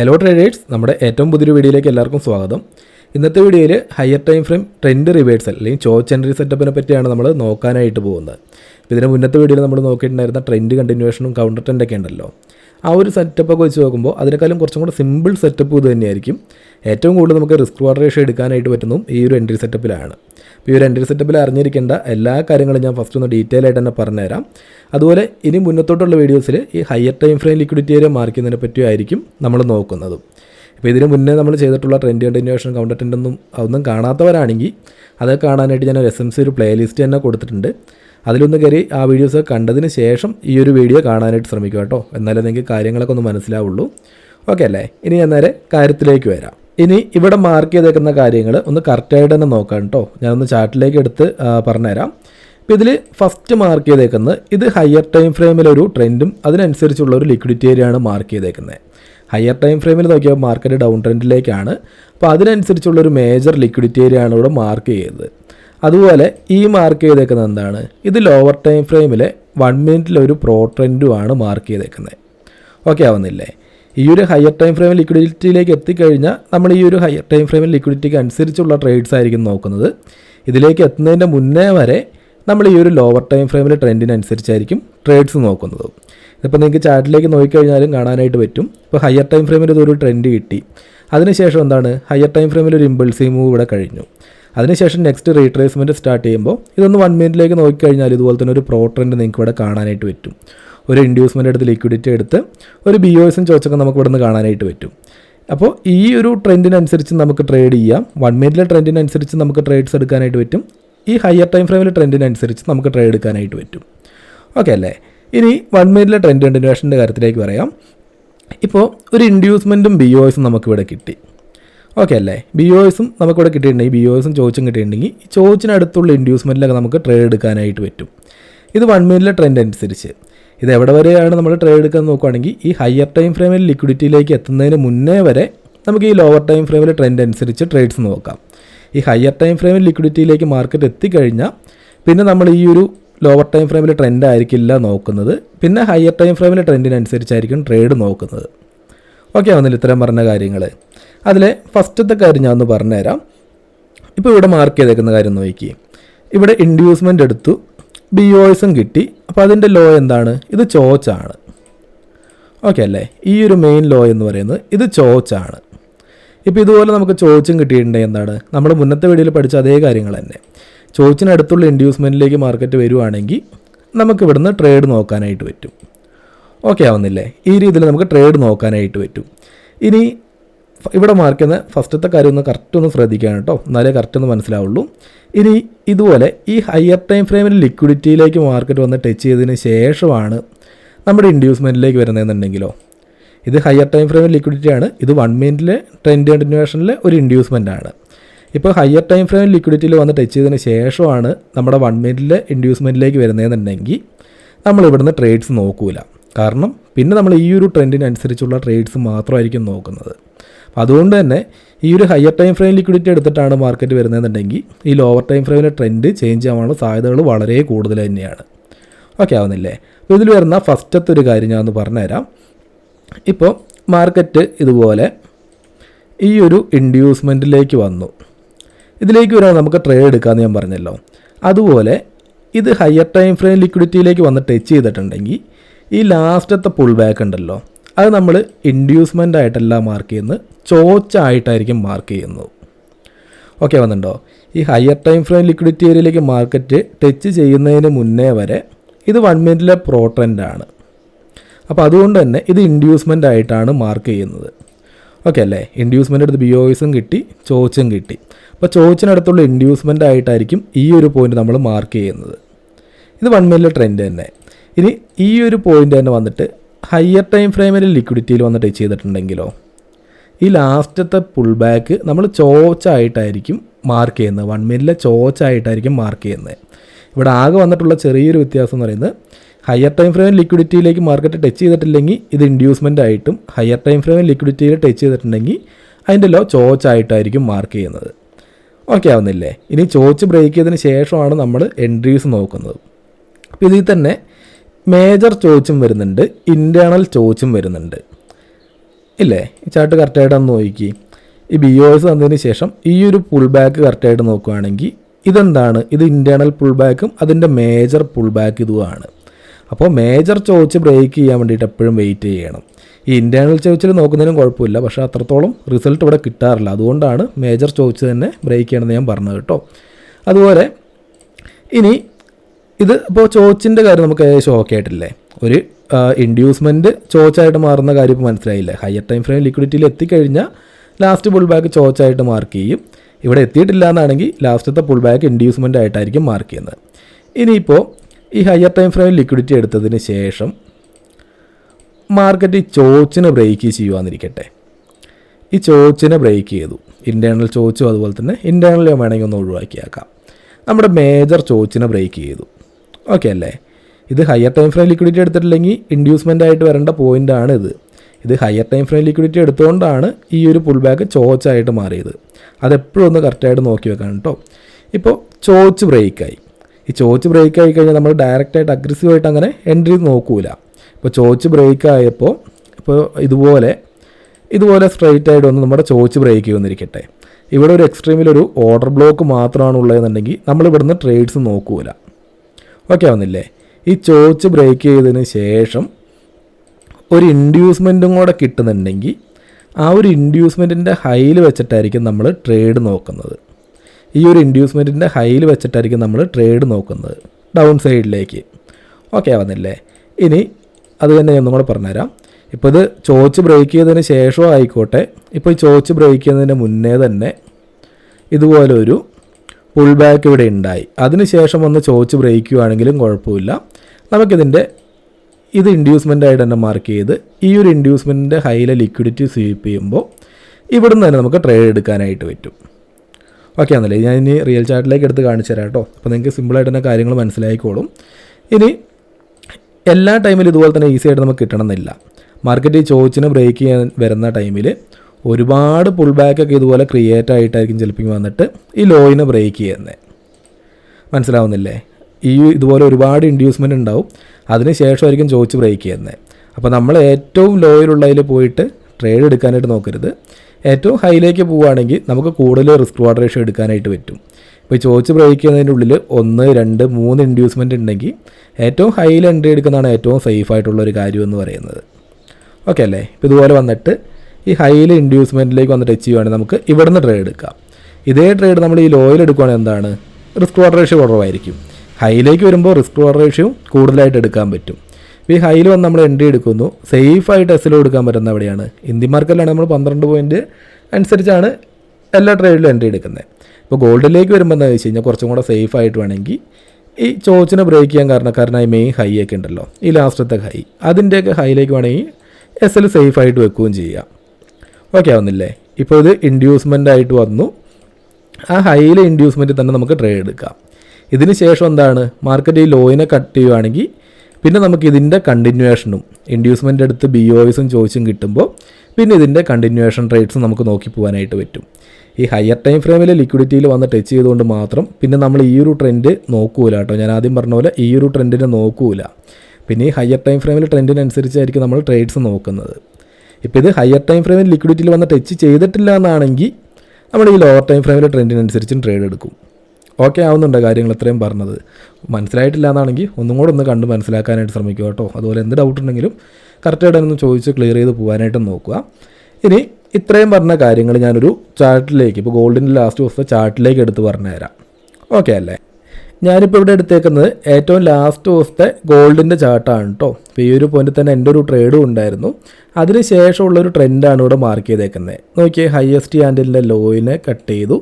Hello traders നമ്മുടെ ഏറ്റവും പുതിയൊരു വീഡിയോയിലേക്ക് എല്ലാവർക്കും സ്വാഗതം. ഇന്നത്തെ വീഡിയോയിൽ higher time frame trend reversal അല്ലെങ്കിൽ ചോച്ച് എൻട്രി സെറ്റപ്പിനെ പറ്റിയാണ് നമ്മൾ നോക്കാനായിട്ട് പോകുന്നത്. ഇതിന് മുന്നത്തെ വീഡിയോയിൽ നമ്മൾ നോക്കിയിട്ടുണ്ടായിരുന്ന ട്രെൻഡ് കണ്ടിന്യൂഷനും കൗണ്ടർ ട്രെൻഡൊക്കെ ഉണ്ടല്ലോ. ആ ഒരു സെറ്റപ്പൊക്കെ വെച്ച് നോക്കുമ്പോൾ അതിനേക്കാളും കുറച്ചും കൂടെ സിമ്പിൾ സെറ്റപ്പ് ഇത് തന്നെയായിരിക്കും. ഏറ്റവും കൂടുതൽ നമുക്ക് റിസ്ക് വാട്ടർ റേഷ്യോ എടുക്കാനായിട്ട് പറ്റുന്നതും ഈ ഒരു എൻട്രി സെറ്റപ്പിലാണ് അപ്പോൾ ഈ ഒരു എൻട്രി സെറ്റപ്പിൽ അറിഞ്ഞിരിക്കേണ്ട എല്ലാ കാര്യങ്ങളും ഞാൻ ഫസ്റ്റ് ഒന്ന് ഡീറ്റെയിൽ ആയിട്ട് തന്നെ പറഞ്ഞുതരാം. അതുപോലെ ഇനി മുന്നത്തോട്ടുള്ള വീഡിയോസിൽ ഈ higher time frame liquidity area മാർക്കുന്നതിനെ പറ്റിയായിരിക്കും നമ്മൾ നോക്കുന്നത്. ഇപ്പോൾ ഇതിന് മുന്നേ നമ്മൾ ചെയ്തിട്ടുള്ള ട്രെൻഡ് കണ്ടിന്യൂഷൻ കൗണ്ടർ ട്രെൻഡ് ഒന്നും കാണാത്തവരാണെങ്കിൽ അത് കാണാനായിട്ട് ഞാൻ എസ് എം സി ഒരു പ്ലേലിസ്റ്റ് തന്നെ കൊടുത്തിട്ടുണ്ട്. അതിലൊന്ന് കയറി ആ വീഡിയോസ് കണ്ടതിന് ശേഷം ഈ ഒരു വീഡിയോ കാണാനായിട്ട് ശ്രമിക്കുക കേട്ടോ. എന്നാലേ നിങ്ങൾക്ക് കാര്യങ്ങളൊക്കെ ഒന്ന് മനസ്സിലാവുള്ളൂ. ഓക്കെ അല്ലേ? ഇനി ഞാൻ നേരെ കാര്യത്തിലേക്ക് വരാം. ഇനി ഇവിടെ മാർക്ക് ചെയ്തേക്കുന്ന കാര്യങ്ങൾ ഒന്ന് കറക്റ്റായിട്ട് തന്നെ നോക്കാം കേട്ടോ. ഞാനൊന്ന് ചാർട്ടിലേക്ക് എടുത്ത് പറഞ്ഞുതരാം. ഇപ്പോൾ ഇതിൽ ഫസ്റ്റ് മാർക്ക് ചെയ്തേക്കുന്നത് ഇത് ഹയർ ടൈം ഫ്രെയിമിലൊരു ട്രെൻഡും അതിനനുസരിച്ചുള്ള ഒരു ലിക്വിഡിറ്റി ഏരിയയാണ് മാർക്ക് ചെയ്തേക്കുന്നത്. ഹയർ ടൈം ഫ്രെയിമിൽ നോക്കിയാൽ മാർക്കറ്റ് ഡൗൺ ട്രെൻഡിലേക്കാണ് അപ്പോൾ അതിനനുസരിച്ചുള്ള ഒരു മേജർ ലിക്വിഡിറ്റി ഏരിയയാണ് ഇവിടെ മാർക്ക് ചെയ്തത്. അതുപോലെ ഈ മാർക്ക് ചെയ്തേക്കുന്നത് എന്താണ്? ഇത് ലോവർ ടൈം ഫ്രെയിമിലെ വൺ മിനിറ്റിലെ ഒരു പ്രോ ട്രെൻഡുമാണ് മാർക്ക് ചെയ്തേക്കുന്നത്. ഓക്കെ ആവുന്നില്ലേ? ഈ ഒരു ഹയർ ടൈം ഫ്രെയിമിൽ ലിക്വിഡിറ്റിയിലേക്ക് എത്തിക്കഴിഞ്ഞാൽ നമ്മൾ ഈ ഒരു ഹയർ ടൈം ഫ്രെയിമിൽ ലിക്വിഡിറ്റിക്ക് അനുസരിച്ചുള്ള ട്രേഡ്സ് ആയിരിക്കും നോക്കുന്നത്. ഇതിലേക്ക് എത്തുന്നതിന്റെ മുന്നേ വരെ നമ്മൾ ഈ ഒരു ലോവർ ടൈം ഫ്രെയിമിലെ ട്രെൻഡിനനുസരിച്ചായിരിക്കും ട്രേഡ്സ് നോക്കുന്നത്. ഇപ്പോൾ നിങ്ങൾക്ക് ചാർട്ടിലേക്ക് നോക്കിക്കഴിഞ്ഞാലും കാണാനായിട്ട് പറ്റും. ഇപ്പോൾ ഹയർ ടൈം ഫ്രെയിമിൽ ഇതൊരു ട്രെൻഡ് കിട്ടി. അതിനുശേഷം എന്താണ്? ഹയർ ടൈം ഫ്രെയിമിൽ ഒരു ഇമ്പൾസീവ് മൂവ് ഇവിടെ കഴിഞ്ഞു. അതിനുശേഷം നെക്സ്റ്റ് റീട്രേസ്മെന്റ് സ്റ്റാർട്ട് ചെയ്യുമ്പോൾ ഇതൊന്ന് വൺ മിനിറ്റിലേക്ക് നോക്കിക്കഴിഞ്ഞാൽ ഇതുപോലെ തന്നെ ഒരു പ്രോ നിങ്ങൾക്ക് ഇവിടെ കാണാനായിട്ട് പറ്റും. ഒരു ഇൻഡ്യൂസ്മെന്റ് എടുത്ത് ലിക്വിഡിറ്റി എടുത്ത് ഒരു ബി ഒ എസും ചോദിച്ചൊക്കെ നമുക്ക് ഇവിടെ നിന്ന് കാണാനായിട്ട് പറ്റും. അപ്പോൾ ഈ ഒരു ട്രെൻഡിനനുസരിച്ച് നമുക്ക് ട്രേഡ് ചെയ്യാം. വൺ മിനിറ്റിലെ ട്രെൻഡിനനുസരിച്ച് നമുക്ക് ട്രേഡ്സ് എടുക്കാനായിട്ട് പറ്റും. ഈ ഹയർ ടൈം ഫ്രെയിമിലെ ട്രെൻഡിനനുസരിച്ച് നമുക്ക് ട്രേഡ് എടുക്കാനായിട്ട് പറ്റും. ഓക്കെ അല്ലേ? ഇനി വൺ മിനിറ്റിലെ ട്രെൻഡ് കണ്ടിന്യൂഷന്റെ കാര്യത്തിലേക്ക് പറയാം. ഇപ്പോൾ ഒരു ഇൻഡ്യൂസ്മെന്റും ബി ഒ എസും നമുക്കിവിടെ കിട്ടി. ഓക്കെ അല്ലേ? ബി എസും നമുക്കിവിടെ കിട്ടിയിട്ടുണ്ടെങ്കിൽ ബി എസും ചോദിച്ചും കിട്ടിയിട്ടുണ്ടെങ്കിൽ ചോദിച്ചിനടുത്തുള്ള ഇൻഡ്യൂസ്മെന്റിലൊക്കെ നമുക്ക് ട്രേഡ് എടുക്കാനായിട്ട് പറ്റും. ഇത് വൺ മിനിറ്റിലെ ട്രെൻഡ് അനുസരിച്ച്. ഇത് എവിടെ വരെയാണ് നമ്മൾ ട്രേഡ് എടുക്കാൻ നോക്കുകയാണെങ്കിൽ ഈ ഹയർ ടൈം ഫ്രെയിമിൽ ലിക്വിഡിറ്റിയിലേക്ക് എത്തുന്നതിന് മുന്നേ വരെ നമുക്ക് ഈ ലോവർ ടൈം ഫ്രെയിമിൽ ട്രെൻഡ് അനുസരിച്ച് ട്രേഡ്സ് നോക്കാം. ഈ ഹയർ ടൈം ഫ്രെയിമിൽ ലിക്വിഡിറ്റിയിലേക്ക് മാർക്കറ്റ് എത്തിക്കഴിഞ്ഞാൽ പിന്നെ നമ്മൾ ഈ ഒരു ലോവർ ടൈം ഫ്രെയിമിൽ ട്രെൻഡ് ആയിരിക്കില്ല നോക്കുന്നത്. പിന്നെ ഹയർ ടൈം ഫ്രെയിമിലെ ട്രെൻഡിനനുസരിച്ചായിരിക്കും ട്രേഡ് നോക്കുന്നത്. ഓക്കെ ആവുന്നില്ല ഇത്തരം പറഞ്ഞ കാര്യങ്ങൾ അതിലെ ഫസ്റ്റത്തെ കാര്യം ഞാൻ പറഞ്ഞുതരാം. ഇപ്പോൾ ഇവിടെ മാർക്ക് ചെയ്തേക്കുന്ന കാര്യം നോക്കി ഇവിടെ ഇൻഡ്യൂസ്മെന്റ് എടുത്തു ബി ഒസും കിട്ടി. അപ്പോൾ അതിന്റെ ലോ എന്താണ്? ഇത് ചോച്ചാണ് ഓക്കെ അല്ലേ? ഈ ഒരു മെയിൻ ലോ എന്ന് പറയുന്നത് ഇത് ചോച്ചാണ് ഇപ്പോൾ ഇതുപോലെ നമുക്ക് ചോച്ചും കിട്ടിയിട്ടുണ്ടെങ്കിൽ എന്താണ്? നമ്മൾ മുന്നത്തെ വീഡിയോയിൽ പഠിച്ച അതേ കാര്യങ്ങൾ തന്നെ. ചോച്ചിനടുത്തുള്ള ഇൻഡ്യൂസ്മെന്റിലേക്ക് മാർക്കറ്റ് വരുവാണെങ്കിൽ നമുക്ക് ഇവിടുന്ന് ട്രേഡ് നോക്കാനായിട്ട് പറ്റും. ഓക്കെ ആവുന്നില്ലേ? ഈ രീതിയിൽ നമുക്ക് ട്രേഡ് നോക്കാനായിട്ട് പറ്റും. ഇനി ഇവിടെ മാർക്ക് ചെയ്യുന്ന ഫസ്റ്റത്തെ കാര്യം ഒന്ന് കറക്റ്റ് ഒന്ന് ശ്രദ്ധിക്കാൻ കേട്ടോ. എന്നാലേ കറക്റ്റ് ഒന്ന് മനസ്സിലാവുള്ളൂ. ഇനി ഇതുപോലെ ഈ ഹയർ ടൈം ഫ്രെയിമിൽ ലിക്വിഡിറ്റിയിലേക്ക് മാർക്കറ്റ് വന്ന് ടച്ച് ചെയ്തതിന് ശേഷമാണ് നമ്മുടെ ഇൻഡ്യൂസ്മെന്റിലേക്ക് വരുന്നതെന്നുണ്ടെങ്കിലോ. ഇത് ഹയർ ടൈം ഫ്രെയിമിൽ ലിക്വിഡിറ്റി ആണ്. ഇത് വൺ മിനിറ്റിലെ ട്രെൻഡ് കണ്ടിന്യൂഷനിലെ ഒരു ഇൻഡ്യൂസ്മെന്റ് ആണ്. ഇപ്പോൾ ഹയർ ടൈം ഫ്രെയിമിൽ ലിക്വിഡിറ്റിയിൽ വന്ന് ടച്ച് ചെയ്തതിന് ശേഷമാണ് നമ്മുടെ വൺ മിനിറ്റിലെ ഇൻഡ്യൂസ്മെന്റിലേക്ക് വരുന്നതെന്നുണ്ടെങ്കിൽ നമ്മൾ ഇവിടുന്ന് ട്രേഡ്സ് നോക്കൂല. കാരണം പിന്നെ നമ്മൾ ഈ ഒരു ട്രെൻഡിനനുസരിച്ചുള്ള ട്രേഡ്സ് മാത്രമായിരിക്കും നോക്കുന്നത്. അപ്പോൾ അതുകൊണ്ട് തന്നെ ഈ ഒരു ഹയർ ടൈം ഫ്രെയിം ലിക്വിഡിറ്റി എടുത്തിട്ടാണ് മാർക്കറ്റ് വരുന്നതെന്നുണ്ടെങ്കിൽ ഈ ലോവർ ടൈം ഫ്രെയിമിലെ ട്രെൻഡ് ചേഞ്ച് ആവാനുള്ള സാധ്യതകൾ വളരെ കൂടുതൽ തന്നെയാണ്. ഓക്കെ ആവുന്നില്ലേ? അപ്പോൾ ഇതിൽ വരുന്ന ഫസ്റ്റത്തെ ഒരു കാര്യം ഞാനൊന്ന് പറഞ്ഞുതരാം. ഇപ്പോൾ മാർക്കറ്റ് ഇതുപോലെ ഈ ഒരു ഇൻഡ്യൂസ്മെന്റിലേക്ക് വന്നു. ഇതിലേക്ക് വരാൻ നമുക്ക് ട്രേഡ് എടുക്കാമെന്ന് ഞാൻ പറഞ്ഞല്ലോ. അതുപോലെ ഇത് ഹയർ ടൈം ഫ്രെയിം ലിക്വിഡിറ്റിയിലേക്ക് വന്ന് ടച്ച് ചെയ്തിട്ടുണ്ടെങ്കിൽ ഈ ലാസ്റ്റത്തെ പുൾ ബാക്ക് ഉണ്ടല്ലോ. അത് നമ്മൾ ഇൻഡ്യൂസ്മെന്റ് ആയിട്ടല്ല മാർക്ക് ചെയ്യുന്നത് ചോച്ചായിട്ടായിരിക്കും മാർക്ക് ചെയ്യുന്നത്. ഓക്കെ വന്നിട്ടുണ്ടോ? ഈ ഹയർ ടൈം ഫ്രെയിം ലിക്വിഡിറ്റി ഏരിയയിലേക്ക് മാർക്കറ്റ് ടച്ച് ചെയ്യുന്നതിന് മുന്നേ വരെ ഇത് വൺ മിനിറ്റിലെ പ്രോ ട്രെൻഡാണ് അപ്പോൾ അതുകൊണ്ട് തന്നെ ഇത് ഇൻഡ്യൂസ്മെന്റ് ആയിട്ടാണ് മാർക്ക് ചെയ്യുന്നത്. ഓക്കെ അല്ലേ? ഇൻഡ്യൂസ്മെന്റ് അടുത്ത് ബി കിട്ടി ചോച്ചും കിട്ടി. അപ്പോൾ ചോച്ചിനടുത്തുള്ള ഇൻഡ്യൂസ്മെന്റ് ആയിട്ടായിരിക്കും ഈ ഒരു പോയിന്റ് നമ്മൾ മാർക്ക് ചെയ്യുന്നത്. ഇത് വൺ മിനിറ്റിലെ ട്രെൻഡ് തന്നെ. ഇനി ഈ ഒരു പോയിന്റ് തന്നെ വന്നിട്ട് ഹയർ ടൈം ഫ്രെയിമിൽ ലിക്വിഡിറ്റിയിൽ വന്ന് ടച്ച് ചെയ്തിട്ടുണ്ടെങ്കിലോ? ഈ ലാസ്റ്റത്തെ പുൾ ബാക്ക് നമ്മൾ ചോച്ചായിട്ടായിരിക്കും മാർക്ക് ചെയ്യുന്നത്. വൺ മിനിറ്റിലെ ചോച്ചായിട്ടായിരിക്കും മാർക്ക് ചെയ്യുന്നത്. ഇവിടെ ആകെ വന്നിട്ടുള്ള ചെറിയൊരു വ്യത്യാസം എന്ന് പറയുന്നത് ഹയർ ടൈം ഫ്രെയിം ലിക്വിഡിറ്റിയിലേക്ക് മാർക്കറ്റ് ടച്ച് ചെയ്തിട്ടില്ലെങ്കിൽ ഇത് ഇൻഡ്യൂസ്മെന്റ് ആയിട്ടും ഹയർ ടൈം ഫ്രെയിം ലിക്വിഡിറ്റിയിൽ ടച്ച് ചെയ്തിട്ടുണ്ടെങ്കിൽ അതിന്റെ ലോ ചോച്ചായിട്ടായിരിക്കും മാർക്ക് ചെയ്യുന്നത്. ഓക്കെ ആവുന്നില്ലേ? ഇനി ചോച്ച് ബ്രേക്ക് ചെയ്തതിന് ശേഷമാണ് നമ്മൾ എൻട്രീസ് നോക്കുന്നത്. അപ്പോൾ ഇതിൽ തന്നെ മേജർ ചോദിച്ചും വരുന്നുണ്ട് ഇന്റേണൽ ചോദിച്ചും വരുന്നുണ്ട്. ഇല്ലേ? ഈ ചാർട്ട് കറക്റ്റായിട്ട് ഒന്ന് നോക്കി ഈ ബി ഒ എസ് വന്നതിന് ശേഷം ഈ ഒരു പുൾ ബാക്ക് കറക്റ്റായിട്ട് നോക്കുകയാണെങ്കിൽ ഇതെന്താണ്? ഇത് ഇന്റേണൽ പുൾ ബാക്കും അതിന്റെ മേജർ പുൾ ബാക്ക് ഇതുമാണ്. അപ്പോൾ മേജർ ചോദിച്ച് ബ്രേക്ക് ചെയ്യാൻ വേണ്ടിയിട്ട് എപ്പോഴും വെയിറ്റ് ചെയ്യണം. ഈ ഇന്റേണൽ ചോദിച്ചിൽ നോക്കുന്നതിനും കുഴപ്പമില്ല പക്ഷേ അത്രത്തോളം റിസൾട്ട് ഇവിടെ കിട്ടാറില്ല. അതുകൊണ്ടാണ് മേജർ ചോദിച്ച് തന്നെ ബ്രേക്ക് ചെയ്യണമെന്ന് ഞാൻ പറഞ്ഞത് കേട്ടോ. അതുപോലെ ഇനി ഇത് ഇപ്പോൾ ചോച്ചിന്റെ കാര്യം നമുക്ക് ഏകദേശം ഓക്കെ ആയിട്ടില്ലേ? ഒരു ഇൻഡ്യൂസ്മെന്റ് ചോച്ചായിട്ട് മാറുന്ന കാര്യം ഇപ്പോൾ മനസ്സിലായില്ലേ? ഹയർ ടൈം ഫ്രെയിം ലിക്വിഡിറ്റിയിൽ എത്തിക്കഴിഞ്ഞാൽ ലാസ്റ്റ് പുൾ ബാക്ക് ചോച്ചായിട്ട് മാർക്ക് ചെയ്യും. ഇവിടെ എത്തിയിട്ടില്ല എന്നാണെങ്കിൽ ലാസ്റ്റത്തെ പുൾ ബാക്ക് ഇൻഡ്യൂസ്മെന്റ് ആയിട്ടായിരിക്കും മാർക്ക് ചെയ്യുന്നത്. ഇനിയിപ്പോൾ ഈ ഹയർ ടൈം ഫ്രെയിം ലിക്വിഡിറ്റി എടുത്തതിന് ശേഷം മാർക്കറ്റ് ഈ ചോച്ചിനെ ബ്രേക്ക് ചെയ്യുവാന്നിരിക്കട്ടെ. ഈ ചോച്ചിനെ ബ്രേക്ക് ചെയ്തു. ഇന്റേർണൽ ചോച്ചും അതുപോലെ തന്നെ ഇന്റേർണൽ വേണമെങ്കിൽ ഒന്ന് ഒഴിവാക്കിയാക്കാം. നമ്മുടെ മേജർ ചോച്ചിനെ ബ്രേക്ക് ചെയ്തു. ഓക്കെ അല്ലേ? ഇത് ഹയർ ടൈം ഫ്രെയിം ലിക്വിഡിറ്റി എടുത്തിട്ടില്ലെങ്കിൽ ഇൻഡ്യൂസ്മെന്റ് ആയിട്ട് വരേണ്ട പോയിന്റാണ് ഇത്. ഇത് ഹയർ ടൈം ഫ്രെയിം ലിക്വിഡിറ്റി എടുത്തുകൊണ്ടാണ് ഈ ഒരു പുൾ ബാക്ക് ചോച്ചായിട്ട് മാറിയത്. അതെപ്പോഴും ഒന്ന് കറക്റ്റായിട്ട് നോക്കി വെക്കണം കേട്ടോ ഇപ്പോൾ ചോച്ച് ബ്രേക്കായി ഈ ചോച്ച് ബ്രേക്ക് ആയി കഴിഞ്ഞാൽ നമ്മൾ ഡയറക്റ്റായിട്ട് അഗ്രസീവായിട്ട് അങ്ങനെ എൻട്രി നോക്കൂല. ഇപ്പോൾ ചോച്ച് ബ്രേക്ക് ആയപ്പോൾ ഇപ്പോൾ ഇതുപോലെ ഇതുപോലെ സ്ട്രെയിറ്റ് ആയിട്ട് വന്ന് നമ്മുടെ ചോച്ച് ബ്രേക്ക് ചെയ്യുന്നിരിക്കട്ടെ ഇവിടെ ഒരു എക്സ്ട്രീമിൽ ഒരു ഓർഡർ ബ്ലോക്ക് മാത്രമാണ് ഉള്ളതെന്നുണ്ടെങ്കിൽ നമ്മൾ ഇവിടുന്ന് ട്രേഡ്സ് നോക്കൂല. ഓക്കെ ആവുന്നില്ലേ? ഈ ചോച്ച് ബ്രേക്ക് ചെയ്തതിന് ശേഷം ഒരു ഇൻഡ്യൂസ്മെന്റും കൂടെ കിട്ടുന്നുണ്ടെങ്കിൽ ആ ഒരു ഇൻഡ്യൂസ്മെന്റിന്റെ ഹൈയിൽ വെച്ചിട്ടായിരിക്കും നമ്മൾ ട്രേഡ് നോക്കുന്നത്. ഈ ഒരു ഇൻഡ്യൂസ്മെന്റിന്റെ ഹൈയിൽ വെച്ചിട്ടായിരിക്കും നമ്മൾ ട്രേഡ് നോക്കുന്നത്. ഡൗൺ സൈഡിലേക്ക് ഓക്കെ ആവുന്നില്ലേ? ഇനി അത് തന്നെ ഞാൻ കൂടെ പറഞ്ഞുതരാം. ഇപ്പോൾ ഇത് ചോച്ച് ബ്രേക്ക് ചെയ്തതിന് ശേഷം ആയിക്കോട്ടെ. ഇപ്പോൾ ഈ ചോച്ച് ബ്രേക്ക് ചെയ്യുന്നതിന് മുന്നേ തന്നെ ഇതുപോലെ ഒരു പുൾ ബാക്ക് ഇവിടെ ഉണ്ടായി. അതിനുശേഷം ഒന്ന് ചോദിച്ച് ബ്രേക്കുകയാണെങ്കിലും കുഴപ്പമില്ല. നമുക്കിതിന്റെ ഇത് ഇൻഡ്യൂസ്മെന്റ് ആയിട്ട് തന്നെ മാർക്ക് ചെയ്ത് ഈ ഒരു ഇൻഡ്യൂസ്മെന്റിന്റെ ഹൈയിലെ ലിക്വിഡിറ്റി സ്വീപ്പ് ചെയ്യുമ്പോൾ ഇവിടുന്ന് തന്നെ നമുക്ക് ട്രേഡ് എടുക്കാനായിട്ട് പറ്റും. ഓക്കെ ആണല്ലേ ഞാൻ ഇനി റിയൽ ചാർട്ടിലേക്ക് എടുത്ത് കാണിച്ചു തരാം കേട്ടോ. അപ്പോൾ നിങ്ങൾക്ക് സിമ്പിളായിട്ട് തന്നെ കാര്യങ്ങൾ മനസ്സിലായിക്കോളും. ഇനി എല്ലാ ടൈമിലും ഇതുപോലെ തന്നെ ഈസി ആയിട്ട് നമുക്ക് കിട്ടണമെന്നില്ല. മാർക്കറ്റ് ഈ ചോദിച്ചിന് ബ്രേക്ക് ചെയ്യാൻ വരുന്ന ടൈമിൽ ഒരുപാട് പുൾ ബാക്കൊക്കെ ഇതുപോലെ ക്രിയേറ്റ് ആയിട്ടായിരിക്കും ചിലപ്പോൾ വന്നിട്ട് ഈ ലോയിനെ ബ്രേക്ക് ചെയ്യുന്നത് മനസ്സിലാവുന്നില്ലേ? ഈ ഇതുപോലെ ഒരുപാട് ഇൻഡ്യൂസ്മെന്റ് ഉണ്ടാവും. അതിന് ശേഷമായിരിക്കും ചോദിച്ച് ബ്രേക്ക് ചെയ്യുന്നത് അപ്പോൾ നമ്മൾ ഏറ്റവും ലോയിലുള്ളതിൽ പോയിട്ട് ട്രേഡ് എടുക്കാനായിട്ട് നോക്കരുത്. ഏറ്റവും ഹൈയിലേക്ക് പോവുകയാണെങ്കിൽ നമുക്ക് കൂടുതൽ റിസ്ക് വാട്ടർ റേഷ്യോ എടുക്കാനായിട്ട് പറ്റും. ഇപ്പോൾ ചോദിച്ച് ബ്രേക്ക് ചെയ്യുന്നതിന്റെ ഉള്ളിൽ ഒന്ന് രണ്ട് മൂന്ന് ഇൻഡ്യൂസ്മെന്റ് ഉണ്ടെങ്കിൽ ഏറ്റവും ഹൈയിൽ എൻട്രി എടുക്കുന്നതാണ് ഏറ്റവും സേഫ് ആയിട്ടുള്ള ഒരു കാര്യം എന്ന് പറയുന്നത്. ഓക്കെ അല്ലേ? ഇതുപോലെ വന്നിട്ട് ഈ ഹൈയിൽ ഇൻഡ്യൂസ്മെന്റിലേക്ക് വന്ന് ടച്ച് ചെയ്യുവാണെങ്കിൽ നമുക്ക് ഇവിടുന്ന് ട്രേഡ് എടുക്കാം. ഇതേ ട്രേഡ് നമ്മൾ ഈ ലോയിൽ എടുക്കുകയാണെങ്കിൽ എന്താണ്? റിസ്ക് വാട്ടർ റേഷ്യോ കുറവായിരിക്കും. ഹൈയിലേക്ക് വരുമ്പോൾ റിസ്ക് വാട്ടർ റേഷ്യോ കൂടുതലായിട്ട് എടുക്കാൻ പറ്റും. ഈ ഹൈയിൽ വന്ന് നമ്മൾ എൻട്രി എടുക്കുന്നു. സേഫായിട്ട് എസ്സിലോ എടുക്കാൻ പറ്റുന്ന എവിടെയാണ്? ഇന്ത്യൻ മാർക്കറ്റിലാണ് നമ്മൾ പന്ത്രണ്ട് പോയിന്റ് അനുസരിച്ചാണ് എല്ലാ ട്രേഡിലും എൻട്രി എടുക്കുന്നത്. ഇപ്പോൾ ഗോൾഡിലേക്ക് വരുമ്പോൾ എന്താ വെച്ച് കഴിഞ്ഞാൽ കുറച്ചും കൂടെ സേഫ് ആയിട്ട് വേണമെങ്കിൽ ഈ ചോച്ചിനെ ബ്രേക്ക് ചെയ്യാൻ കാരണക്കാരനായി മെയിൻ ഹൈ ഒക്കെ ഉണ്ടല്ലോ. ഈ ലാസ്റ്റത്തെ ഹൈ അതിന്റെയൊക്കെ ഹൈയിലേക്ക് വേണമെങ്കിൽ എസ് എൽ സേഫ് ആയിട്ട് വെക്കുകയും ചെയ്യാം. ഓക്കെ ആവുന്നില്ലേ? ഇപ്പോൾ ഇത് ഇൻഡ്യൂസ്മെന്റ് ആയിട്ട് വന്നു. ആ ഹൈയിലെ ഇൻഡ്യൂസ്മെന്റ് തന്നെ നമുക്ക് ട്രേഡ് എടുക്കാം. ഇതിന് ശേഷം എന്താണ്? മാർക്കറ്റ് ഈ ലോയിനെ കട്ട് ചെയ്യുവാണെങ്കിൽ പിന്നെ നമുക്ക് ഇതിന്റെ കണ്ടിന്യൂവേഷനും ഇൻഡ്യൂസ്മെന്റ് എടുത്ത് ബി ഒസും ചോദിച്ചും കിട്ടുമ്പോൾ പിന്നെ ഇതിന്റെ കണ്ടിന്യൂവേഷൻ റേറ്റ്സും നമുക്ക് നോക്കി പോകാനായിട്ട് പറ്റും. ഈ ഹയർ ടൈം ഫ്രെയിമിലെ ലിക്വിഡിറ്റിയിൽ വന്ന് ടച്ച് ചെയ്തുകൊണ്ട് മാത്രം പിന്നെ നമ്മൾ ഈ ഒരു ട്രെൻഡ് നോക്കൂല കേട്ടോ. ഞാൻ ആദ്യം പറഞ്ഞ പോലെ ഈ ഒരു ട്രെൻഡിനെ നോക്കൂല. പിന്നെ ഈ ഹയർ ടൈം ഫ്രെയിമിലെ ട്രെൻഡിനനുസരിച്ചായിരിക്കും നമ്മൾ ട്രേഡ്സ് നോക്കുന്നത്. ഇപ്പോൾ ഇത് ഹയർ ടൈം ഫ്രെയിമിൽ ലിക്വിഡിറ്റിയിൽ വന്ന് ടച്ച് ചെയ്തിട്ടില്ല എന്നാണെങ്കിൽ നമ്മൾ ഈ ലോവർ ടൈം ഫ്രെയിമിലെ ട്രെൻഡിനനുസരിച്ചും ട്രേഡ് എടുക്കും. ഓക്കെ ആവുന്നുണ്ടോ കാര്യങ്ങൾ ഇത്രയും പറഞ്ഞത്? മനസ്സിലായിട്ടില്ല എന്നാണെങ്കിൽ ഒന്നും കൂടെ ഒന്ന് കണ്ട് മനസ്സിലാക്കാനായിട്ട് ശ്രമിക്കുക കേട്ടോ. അതുപോലെ എന്ത് ഡൗട്ട് ഉണ്ടെങ്കിലും കറക്റ്റായിട്ട് ഒന്ന് ചോദിച്ച് ക്ലിയർ ചെയ്ത് പോകാനായിട്ട് നോക്കുക. ഇനി ഇത്രയും പറഞ്ഞ കാര്യങ്ങൾ ഞാനൊരു ചാർട്ടിലേക്ക് ഇപ്പോൾ ഗോൾഡിന്റെ ലാസ്റ്റ് ദിവസത്തെ ചാർട്ടിലേക്ക് എടുത്ത് പറഞ്ഞുതരാം. ഓക്കെ അല്ലേ? ഞാനിപ്പോൾ ഇവിടെ എടുത്തേക്കുന്നത് ഏറ്റവും ലാസ്റ്റ് ദിവസത്തെ ഗോൾഡിന്റെ ചാർട്ടാണ് കേട്ടോ അപ്പോൾ ഈ ഒരു പോയിന്റ് തന്നെ എന്റെ ഒരു ട്രേഡും ഉണ്ടായിരുന്നു. അതിന് ശേഷമുള്ളൊരു ട്രെൻഡാണ് ഇവിടെ മാർക്ക് ചെയ്തേക്കുന്നത്. നോക്കിയേ ഹയസ്റ്റ് ക്യാൻഡലിന്റെ ലോയിനെ കട്ട് ചെയ്തു.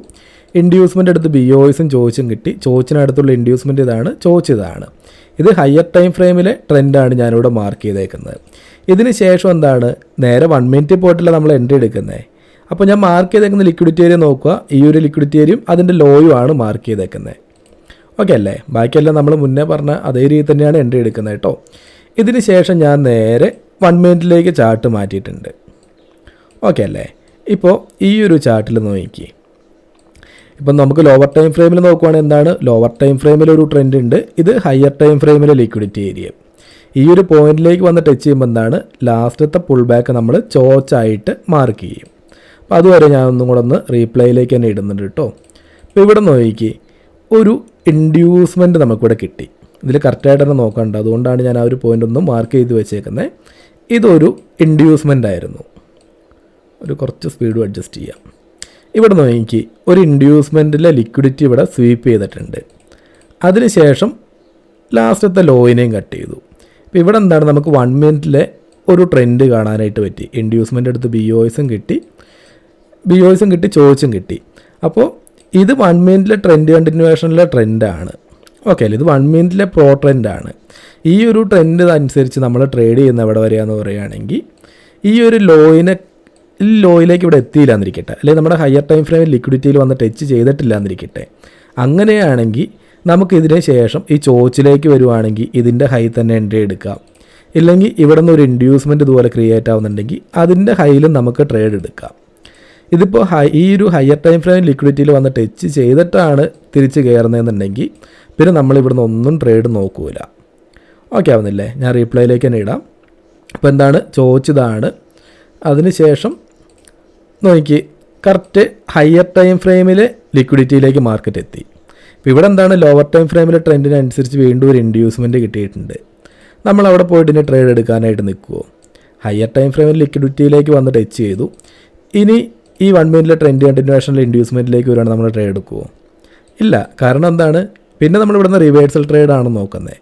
ഇൻഡ്യൂസ്മെന്റ് അടുത്ത് ബി ഓയിസും ചോദിച്ചും കിട്ടി. ചോച്ചിനടുത്തുള്ള ഇൻഡ്യൂസ്മെന്റ് ഇതാണ് ചോദിച്ചതാണ്. ഇത് ഹയർ ടൈം ഫ്രെയിമിലെ ട്രെൻഡാണ് ഞാനിവിടെ മാർക്ക് ചെയ്തേക്കുന്നത്. ഇതിന് ശേഷം എന്താണ്? നേരെ വൺ മിനിറ്റ് പോയിട്ടല്ല നമ്മൾ എൻട്രി എടുക്കുന്നത് അപ്പോൾ ഞാൻ മാർക്ക് ചെയ്തേക്കുന്ന ലിക്വിഡിറ്റി ഏരിയ നോക്കുക. ഈ ഒരു ലിക്വിഡിറ്റി ഏരിയയും അതിന്റെ ലോയും ആണ് മാർക്ക് ചെയ്തേക്കുന്നത്. ഓക്കെ അല്ലേ? ബാക്കിയെല്ലാം നമ്മൾ മുന്നേ പറഞ്ഞ അതേ രീതി തന്നെയാണ് എൻട്രി എടുക്കുന്നത് കേട്ടോ. ഇതിന് ശേഷം ഞാൻ നേരെ വൺ മിനിറ്റിലേക്ക് ചാർട്ട് മാറ്റിയിട്ടുണ്ട്. ഓക്കെ അല്ലേ? ഇപ്പോൾ ഈ ഒരു ചാർട്ടിൽ നോക്കി ഇപ്പം നമുക്ക് ലോവർ ടൈം ഫ്രെയിമിൽ നോക്കുവാണെങ്കിൽ എന്താണ്? ലോവർ ടൈം ഫ്രെയിമിൽ ഒരു ട്രെൻഡ് ഉണ്ട്. ഇത് ഹയർ ടൈം ഫ്രെയിമിലെ ലിക്വിഡിറ്റി ഏരിയ ഈ ഒരു പോയിന്റിലേക്ക് വന്ന് ടച്ച് ചെയ്യുമ്പോൾ എന്താണ്? ലാസ്റ്റത്തെ പുൾ ബാക്ക് നമ്മൾ ചോച്ചായിട്ട് മാർക്ക് ചെയ്യും. അപ്പോൾ അതുവരെ ഞാൻ ഒന്നും കൂടെ ഒന്ന് റീപ്ലേയിലേക്ക് തന്നെ ഇടുന്നുണ്ട് കേട്ടോ. അപ്പോൾ ഇവിടെ നോക്കി ഒരു ഇൻഡ്യൂസ്മെന്റ് നമുക്കിവിടെ കിട്ടി. ഇതിൽ കറക്റ്റായിട്ട് തന്നെ നോക്കണ്ട. അതുകൊണ്ടാണ് ഞാൻ ആ ഒരു പോയിന്റ് ഒന്ന് മാർക്ക് ചെയ്ത് വെച്ചേക്കുന്നത് ഇതൊരു ഇൻഡ്യൂസ്മെന്റ് ആയിരുന്നു. ഒരു കുറച്ച് സ്പീഡും അഡ്ജസ്റ്റ് ചെയ്യാം. ഇവിടെ നോക്കി ഒരു ഇൻഡ്യൂസ്മെന്റിലെ ലിക്വിഡിറ്റി ഇവിടെ സ്വീപ്പ് ചെയ്തിട്ടുണ്ട്. അതിനുശേഷം ലാസ്റ്റത്തെ ലോയിനെയും കട്ട് ചെയ്തു. ഇപ്പോൾ ഇവിടെ എന്താണ് നമുക്ക് വൺ മിനിറ്റിലെ ഒരു ട്രെൻഡ് കാണാനായിട്ട് പറ്റി. ഇൻഡ്യൂസ്മെന്റ് എടുത്ത് ബി ഒയ്സും കിട്ടി. ബി ഒയ്സും കിട്ടി ചോദിച്ചും കിട്ടി. അപ്പോൾ ഇത് വൺ മിനിറ്റിലെ ട്രെൻഡ് കണ്ടിന്യൂവേഷനിലെ ട്രെൻഡാണ് ഓക്കെ അല്ലേ ഇത് വൺ മിനിറ്റിലെ പ്രോ ട്രെൻഡാണ് ഈ ഒരു ട്രെൻഡ് അനുസരിച്ച് നമ്മൾ ട്രേഡ് ചെയ്യുന്ന എവിടെ വരികയെന്ന് പറയുകയാണെങ്കിൽ ഈ ഒരു ലോയിനെ ലോയിലേക്ക് ഇവിടെ എത്തിയില്ല എന്നിരിക്കട്ടെ അല്ലെങ്കിൽ നമ്മുടെ ഹയർ ടൈം ഫ്രെയിമിൽ ലിക്വിഡിറ്റിയിൽ വന്ന് ടച്ച് ചെയ്തിട്ടില്ല എന്നിരിക്കട്ടെ അങ്ങനെയാണെങ്കിൽ നമുക്കിതിന് ശേഷം ഈ ചോച്ചിലേക്ക് വരുവാണെങ്കിൽ ഇതിന്റെ ഹൈ തന്നെ എൻട്രി എടുക്കാം. ഇല്ലെങ്കിൽ ഇവിടെ നിന്ന് ഒരു ഇൻഡ്യൂസ്മെന്റ് ഇതുപോലെ ക്രിയേറ്റ് ആവുന്നുണ്ടെങ്കിൽ അതിന്റെ ഹൈയിലും നമുക്ക് ട്രേഡ് എടുക്കാം. ഇതിപ്പോൾ ഹൈ ഈ ഒരു ഹയർ ടൈം ഫ്രെയിം ലിക്വിഡിറ്റിയിൽ വന്ന് ടച്ച് ചെയ്തിട്ടാണ് തിരിച്ച് കയറുന്നതെന്നുണ്ടെങ്കിൽ പിന്നെ നമ്മൾ ഇവിടുന്ന് ഒന്നും ട്രേഡ് നോക്കൂല. ഓക്കെ ആവുന്നില്ലേ? ഞാൻ റീപ്ലൈയിലേക്ക് തന്നെ ഇടാം. അപ്പോൾ എന്താണ്? ചോദിച്ചതാണ്. അതിനുശേഷം നോക്കി. കറക്റ്റ് ഹയർ ടൈം ഫ്രെയിമിൽ ലിക്വിഡിറ്റിയിലേക്ക് മാർക്കറ്റ് എത്തി. ഇപ്പോൾ ഇവിടെ എന്താണ്? ലോവർ ടൈം ഫ്രെയിമിലെ ട്രെൻഡിനനുസരിച്ച് വീണ്ടും ഒരു ഇൻഡ്യൂസ്മെന്റ് കിട്ടിയിട്ടുണ്ട്. നമ്മൾ അവിടെ പോയിട്ട് ഇനി ട്രേഡ് എടുക്കാനായിട്ട് നിൽക്കുമോ ഹയർ ടൈം ഫ്രെയിമിൽ ലിക്വിഡിറ്റിയിലേക്ക് വന്ന് ടച്ച് ചെയ്തു. ഇനി ഈ വൺ മിനിറ്റിലെ ട്രെൻഡ് കണ്ടിന്യൂഷനിലെ ഇൻഡ്യൂസ്മെന്റിലേക്ക് വരുവാണ് നമ്മൾ ട്രേഡ് എടുക്കുമോ ഇല്ല. കാരണം എന്താണ്? പിന്നെ നമ്മൾ ഇവിടുന്ന് റിവേഴ്സൽ ട്രേഡ് ആണ് നോക്കുന്നത്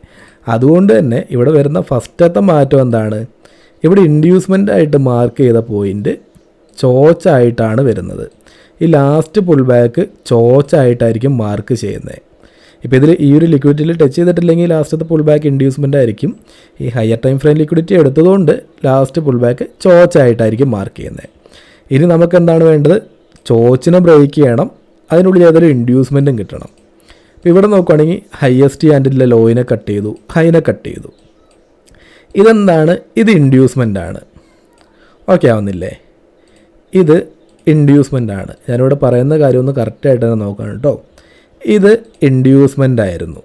അതുകൊണ്ട് തന്നെ ഇവിടെ വരുന്ന ഫസ്റ്റത്തെ മാറ്റം എന്താണ്? ഇവിടെ ഇൻഡ്യൂസ്മെന്റ് ആയിട്ട് മാർക്ക് ചെയ്ത പോയിന്റ് ചോച്ചായിട്ടാണ് വരുന്നത്. ഈ ലാസ്റ്റ് പുൾ ബാക്ക് ചോച്ചായിട്ടായിരിക്കും മാർക്ക് ചെയ്യുന്നത് ഇപ്പോൾ ഇതിൽ ഈ ഒരു ലിക്വിഡിറ്റിയിൽ ടച്ച് ചെയ്തിട്ടില്ലെങ്കിൽ ലാസ്റ്റത്തെ പുൾ ബാക്ക് ഇൻഡ്യൂസ്മെന്റ് ആയിരിക്കും. ഈ ഹയർ ടൈം ഫ്രെയിം ലിക്വിഡിറ്റി എടുത്തതുകൊണ്ട് ലാസ്റ്റ് പുൾ ബാക്ക് ചോച്ചായിട്ടായിരിക്കും മാർക്ക് ചെയ്യുന്നത് ഇനി നമുക്ക് എന്താണ് വേണ്ടത്? ചോച്ചിനെ ബ്രേക്ക് ചെയ്യണം. അതിനുള്ളിൽ ഏതൊരു ഇൻഡ്യൂസ്മെന്റും കിട്ടണം. അപ്പോൾ ഇവിടെ നോക്കുകയാണെങ്കിൽ ഹയസ്റ്റ് ആൻഡിലെ ലോയിനെ കട്ട് ചെയ്തു ഹൈനെ കട്ട് ചെയ്തു. ഇതെന്താണ്? ഇത് ഇൻഡ്യൂസ്മെന്റ് ആണ്. ഓക്കെ ആവുന്നില്ലേ? ഇത് ഇൻഡ്യൂസ്മെന്റ് ആണ്. ഞാനിവിടെ പറയുന്ന കാര്യം ഒന്ന് കറക്റ്റായിട്ട് തന്നെ നോക്കണം കേട്ടോ. ഇത് ഇൻഡ്യൂസ്മെന്റ് ആയിരുന്നു.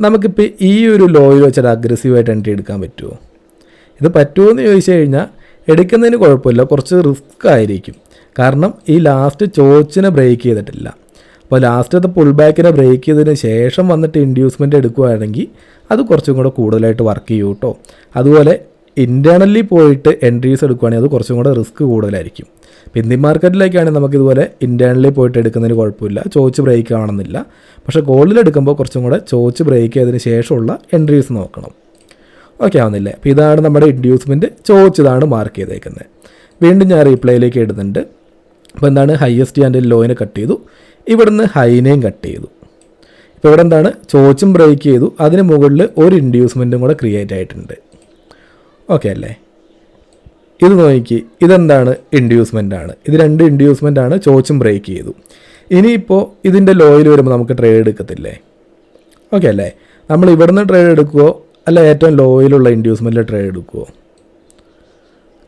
നമുക്കിപ്പോൾ ഈ ഒരു ലോയിൽ വെച്ചിട്ട് അഗ്രസീവായിട്ട് എൻട്രി എടുക്കാൻ പറ്റുമോ? ഇത് പറ്റുമോ എന്ന് ചോദിച്ചു കഴിഞ്ഞാൽ എടുക്കുന്നതിന് കുഴപ്പമില്ല. കുറച്ച് റിസ്ക് ആയിരിക്കും. കാരണം ഈ ലാസ്റ്റ് ചോച്ചിനെ ബ്രേക്ക് ചെയ്തിട്ടില്ല. അപ്പോൾ ലാസ്റ്റത്തെ പുൾ ബാക്കിനെ ബ്രേക്ക് ചെയ്തതിന് ശേഷം വന്നിട്ട് ഇൻഡ്യൂസ്മെന്റ് എടുക്കുകയാണെങ്കിൽ അത് കുറച്ചും കൂടെ കൂടുതലായിട്ട് വർക്ക് ചെയ്യും കേട്ടോ അതുപോലെ ഇന്റേർണലി പോയിട്ട് എൻട്രീസ് എടുക്കുകയാണെങ്കിൽ അത് കുറച്ചും കൂടെ റിസ്ക് കൂടുതലായിരിക്കും. ഇന്ത്യൻ മാർക്കറ്റിലേക്കാണെങ്കിൽ നമുക്കിതുപോലെ ഇന്റേർണലി പോയിട്ട് എടുക്കുന്നതിന് കുഴപ്പമില്ല. ചോച്ച് ബ്രേക്ക് ആവണമെന്നില്ല. പക്ഷേ ഗോൾഡിൽ എടുക്കുമ്പോൾ കുറച്ചും കൂടെ ചോച്ച് ബ്രേക്ക് ചെയ്തതിന് ശേഷമുള്ള എൻട്രീസ് നോക്കണം. ഓക്കെ ആവുന്നില്ലേ? അപ്പോൾ ഇതാണ് നമ്മുടെ ഇൻഡ്യൂസ്മെന്റ് ചോദിച്ചതാണ് മാർക്ക് ചെയ്തേക്കുന്നത്. വീണ്ടും ഞാൻ റീപ്ലൈയിലേക്ക് ഇടുന്നുണ്ട്. അപ്പോൾ എന്താണ്? ഹയസ്റ്റ് ആൻഡ് ലോയിനെ കട്ട് ചെയ്തു. ഇവിടുന്ന് ഹൈനെയും കട്ട് ചെയ്തു. ഇപ്പോൾ ഇവിടെ എന്താണ്? ചോച്ചും ബ്രേക്ക് ചെയ്തു. അതിന് മുകളിൽ ഒരു ഇൻഡ്യൂസ്മെന്റും കൂടെ ക്രിയേറ്റ് ആയിട്ടുണ്ട്. ഓക്കെ അല്ലേ? ഇത് നോക്കി. ഇതെന്താണ്? ഇൻഡ്യൂസ്മെന്റ് ആണ്. ഇത് രണ്ട് ഇൻഡ്യൂസ്മെന്റ് ആണ് ചോച്ചും ബ്രേക്ക് ചെയ്തു. ഇനിയിപ്പോൾ ഇതിന്റെ ലോയിൽ വരുമ്പോൾ നമുക്ക് ട്രേഡ് എടുക്കത്തില്ലേ? ഓക്കെ അല്ലേ? നമ്മൾ ഇവിടുന്ന് ട്രേഡ് എടുക്കുമോ അല്ല ഏറ്റവും ലോയിലുള്ള ഇൻഡ്യൂസ്മെന്റിൽ ട്രേഡ് എടുക്കുമോ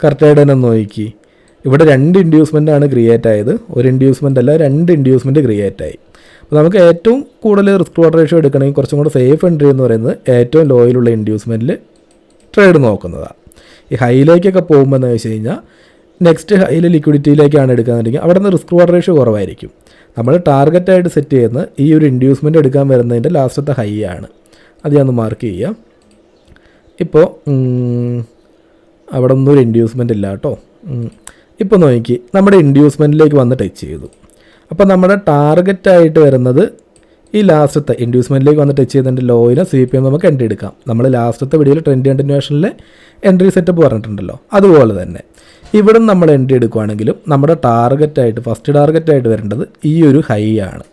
കറക്റ്റായിട്ട് തന്നെ നോക്കി. ഇവിടെ രണ്ട് ഇൻഡ്യൂസ്മെന്റ് ആണ് ക്രിയേറ്റ് ആയത്. ഒരു ഇൻഡ്യൂസ്മെന്റ് അല്ല രണ്ട് ഇൻഡ്യൂസ്മെന്റ് ക്രിയേറ്റ് ആയി. അപ്പോൾ നമുക്ക് ഏറ്റവും കൂടുതൽ റിസ്ക് വാട്ടർ റേഷ്യോ എടുക്കണമെങ്കിൽ കുറച്ചും കൂടെ സേഫ് എൻട്രി എന്ന് പറയുന്നത് ഏറ്റവും ലോയിലുള്ള ഇൻഡ്യൂസ്മെന്റിൽ ട്രേഡ് നോക്കുന്നതാണ്. ഈ ഹൈയിലേക്കൊക്കെ പോകുമ്പോൾ എന്ന് വെച്ച് കഴിഞ്ഞാൽ നെക്സ്റ്റ് ഹൈയിൽ ലിക്വിഡിറ്റിയിലേക്കാണ് എടുക്കുകയെന്നുണ്ടെങ്കിൽ അവിടെ നിന്ന് റിസ്ക് വാട്ടർ റേഷ്യോ കുറവായിരിക്കും. നമ്മൾ ടാർഗറ്റായിട്ട് സെറ്റ് ചെയ്യുന്ന ഈ ഒരു ഇൻഡ്യൂസ്മെന്റ് എടുക്കാൻ വരുന്നതിന്റെ ലാസ്റ്റത്തെ ഹൈ ആണ്. അത് ഞാൻ മാർക്ക് ചെയ്യാം. ഇപ്പോൾ അവിടെ ഒന്നും ഒരു ഇൻഡ്യൂസ്മെന്റ് ഇല്ല കേട്ടോ. ഇപ്പോൾ നോക്കി നമ്മുടെ ഇൻഡ്യൂസ്മെന്റിലേക്ക് വന്ന് ടച്ച് ചെയ്തു. അപ്പോൾ നമ്മുടെ ടാർഗറ്റായിട്ട് വരുന്നത് ഈ ലാസ്റ്റത്തെ ഇൻഡ്യൂസ്മെന്റിലേക്ക് വന്ന് ടച്ച് ചെയ്തതിന്റെ ലോയിനെ സി പി എം നമുക്ക് എൻട്രി എടുക്കാം. നമ്മൾ ലാസ്റ്റത്തെ വീഡിയോയിൽ ട്രെൻഡ് കണ്ടിന്യൂഷനിൽ എൻട്രി സെറ്റപ്പ് പറഞ്ഞിട്ടുണ്ടല്ലോ. അതുപോലെ തന്നെ ഇവിടെ നമ്മൾ എൻട്രി എടുക്കുകയാണെങ്കിലും നമ്മുടെ ടാർഗറ്റായിട്ട് ഫസ്റ്റ് ടാർഗറ്റായിട്ട് വരേണ്ടത് ഈ ഒരു ഹൈ ആണ്.